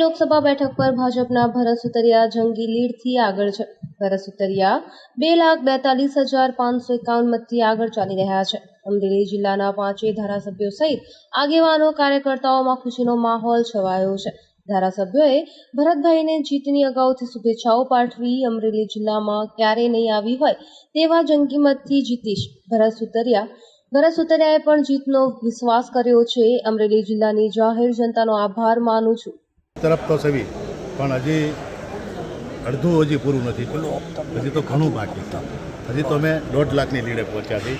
લોકસભા બેઠક પર ભાજપના ભરત સુતરિયા જંગી લીડથી આગળ છે. ભરત સુતરિયા બે લાખ બેતાલીસ હજાર પાંચસો એકાવન મતથી આગળ ચાલી રહ્યા છે. અમરેલી જિલ્લાના પાંચેય ધારાસભ્યો સહિત આગેવાનો, કાર્યકર્તાઓમાં ખુશીનો માહોલ છવાયો છે. ધારાસભ્યોએ ભરતભાઈને જીતની અગાઉથી શુભેચ્છાઓ પાઠવી અમરેલી જિલ્લામાં ક્યારેય નહીં આવી હોય તેવા જંગી મતથી જીતીશ. ભરત સુતરિયા, ભરત સુતરિયાએ પણ જીતનો વિશ્વાસ કર્યો છે. અમરેલી જિલ્લાની જાહેર જનતાનો આભાર માનું છું. તરફ તો સવી, પણ હજી અડધું હજી પૂરું નથી હજી તો ઘણું બાકી હજી તો અમે દોઢ લાખની લીડે પહોંચ્યા છીએ.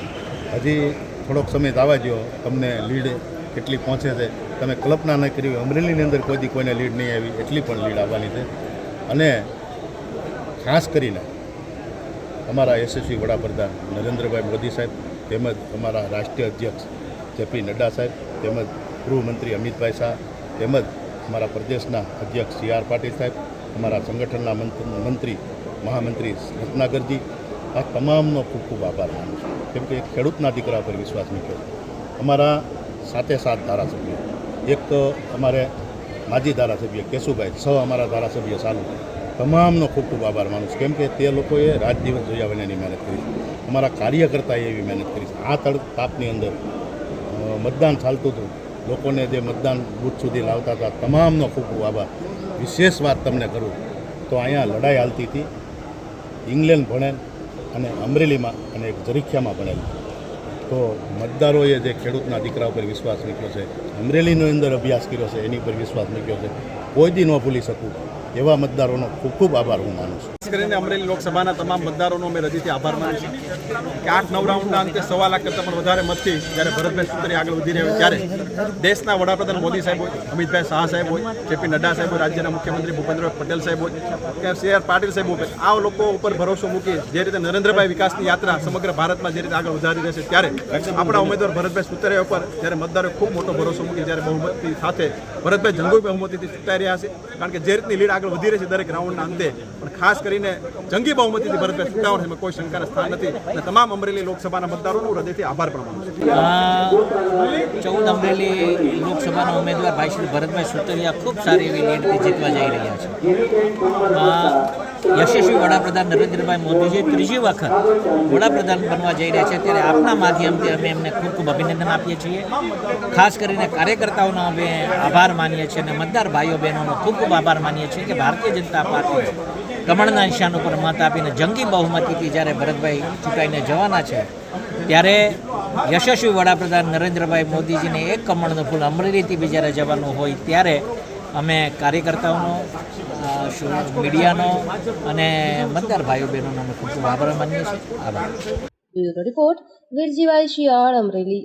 હજી થોડોક સમય દાવા દો તમને લીડ કેટલી પહોંચે છે. તમે કલ્પના ન કરી. અમરેલીની અંદર કોઈ કોઈને લીડ નહીં આવી, એટલી પણ લીડ આવવાની છે. અને ખાસ કરીને અમારા યશસ્વી વડાપ્રધાન નરેન્દ્રભાઈ મોદી સાહેબ, તેમજ અમારા રાષ્ટ્રીય અધ્યક્ષ જેપી નડ્ડા સાહેબ, તેમજ ગૃહમંત્રી અમિતભાઈ શાહ, તેમજ અમારા પ્રદેશના અધ્યક્ષ સી આર પાટીલ સાહેબ, અમારા સંગઠનના મંત્રી મહામંત્રી રત્નાગરજી આ તમામનો ખૂબ ખૂબ આભાર માનું છું. કેમ કે ખેડૂતના દીકરા પર વિશ્વાસ મૂક્યો. અમારા સાતે સાત ધારાસભ્યો. એક અમારે માજી ધારાસભ્ય કેશુભાઈ, છ અમારા ધારાસભ્ય ચાલુ તમામનો ખૂબ ખૂબ આભાર માનું છું. કેમ કે તે લોકોએ રાત દિવસ જોયા વિનાની મહેનત કરી અમારા કાર્યકર્તાએ એવી મહેનત કરી આ તડ તાપની અંદર મતદાન ચાલતું હતું. લોકોને જે મતદાન બૂથ સુધી લાવતા હતા, તમામનો ખૂબ ખૂબ આભાર. વિશેષ વાત તમને કરું તો અહીંયા લડાઈ હાલતી હતી. ઇંગ્લેન્ડ ભણેલ અને અમરેલીમાં અને એક જરીખિયામાં ભણેલ. તો મતદારોએ જે ખેડૂતના દીકરા ઉપર વિશ્વાસ મૂક્યો છે, અમરેલીની અંદર અભ્યાસ કર્યો છે, એની ઉપર વિશ્વાસ મૂક્યો છે. કોઈ દી ન ભૂલી શકું. એવા મતદારોનો ખૂબ ખૂબ આભાર હું માનું છું. ખાસ કરીને અમરેલી લોકસભાના તમામ મતદારોનો અમે હૃદયથી આભાર માનું છું કે આઠ નવ રાઉન્ડના અંતે સવા લાખ કરતાં પણ વધારે મતથી જ્યારે ભરતભાઈ સુતરી આગળ વધી રહ્યો ત્યારે દેશના વડાપ્રધાન મોદી સાહેબ હોય, અમિતભાઈ શાહ સાહેબ હોય, જેપી નડ્ડા સાહેબ હોય, રાજ્યના મુખ્યમંત્રી ભૂપેન્દ્રભાઈ પટેલ સાહેબ હોય, કે સી આર પાટીલ સાહેબ હોય, આ લોકો ઉપર ભરોસો મૂકી જે રીતે નરેન્દ્રભાઈ વિકાસની યાત્રા સમગ્ર ભારતમાં જે રીતે આગળ વધારી રહેશે ત્યારે આપણા ઉમેદવાર ભરતભાઈ સુતરિયા ઉપર જ્યારે મતદારોએ ખૂબ મોટો ભરોસો મૂકી જ્યારે બહુમતી સાથે ભરતભાઈ જંગુભાઈ બહુમતીથી ચૂંટાઈ રહ્યા છે. કારણ કે જે રીતની લીડ આગળ વધી રહી છે દરેક રાઉન્ડના અંતે. પણ ખાસ કરીને જંગી બહુમતીથી ભરતભાઈ ચૂંટાવાનું એમાં કોઈ શંકાના સ્થાન નથી. અને તમામ અમરેલી લોકસભાના મતદારોનો હૃદયથી આભાર પણ માનું ચૌદ અમરેલી લોકસભાના ઉમેદવાર ભાઈ શ્રી ભરતભાઈ સુતરિયા ખૂબ સારી એવી લીડથી જીતવા જઈ રહ્યા છે. યશસ્વી વડાપ્રધાન નરેન્દ્રભાઈ મોદીજી ત્રીજી વખત વડાપ્રધાન બનવા જઈ રહ્યા છે ત્યારે આપના માધ્યમથી અમે એમને ખૂબ ખૂબ અભિનંદન આપીએ છીએ. ખાસ કરીને કાર્યકર્તાઓનો અમે આભાર માનીએ છીએ અને મતદાર ભાઈઓ બહેનોનો ખૂબ ખૂબ આભાર માનીએ છીએ કે ભારતીય જનતા પાર્ટી કમળના નિશાન ઉપર મત આપીને જંગી બહુમતીથી જ્યારે ભરતભાઈ ચૂંટાઈને જવાના છે, ત્યારે યશસ્વી વડાપ્રધાન નરેન્દ્રભાઈ મોદીજીને એક કમળનું ફૂલ અમરેલીથી બી જ્યારે જવાનું હોય ત્યારે અમે કાર્યકર્તાઓનો મીડિયાનો અને મતદાર ભાઈઓ બહેનોનો અમે ખૂબ ખૂબ આભાર માનીએ છીએ. આભાર. રિપોર્ટ વીરજીભાઈ શિયાળ અમરેલી.